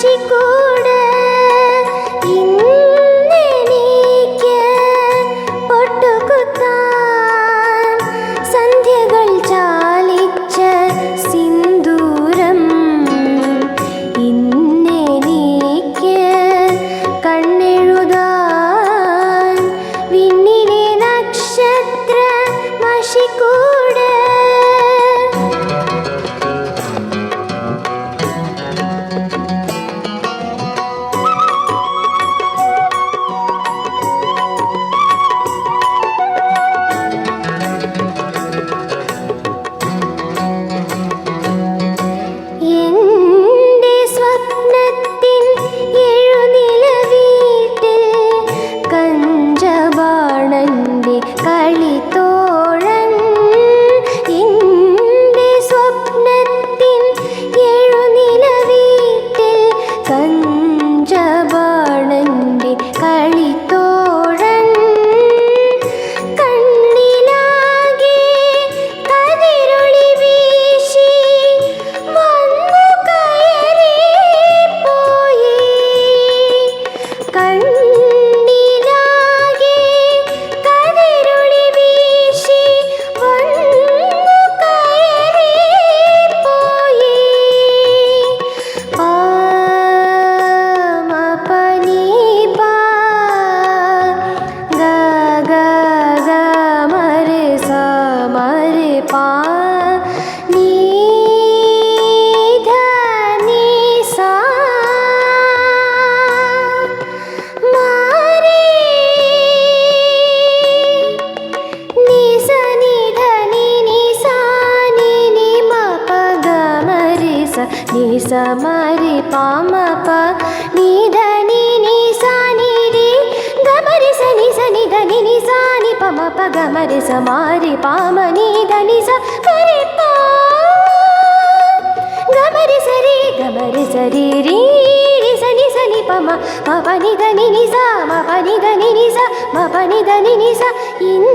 শিকো సమరి పామప నిధని నిసాని గమరి సని సని ధని నిసాని పమప గమరి సమారి పామ నిధని సరి గమరి సరి గమరి సరి సని సని పమ పవని ధని నిసా మపని ధని నిసా మపని ధని నిసా ఇన్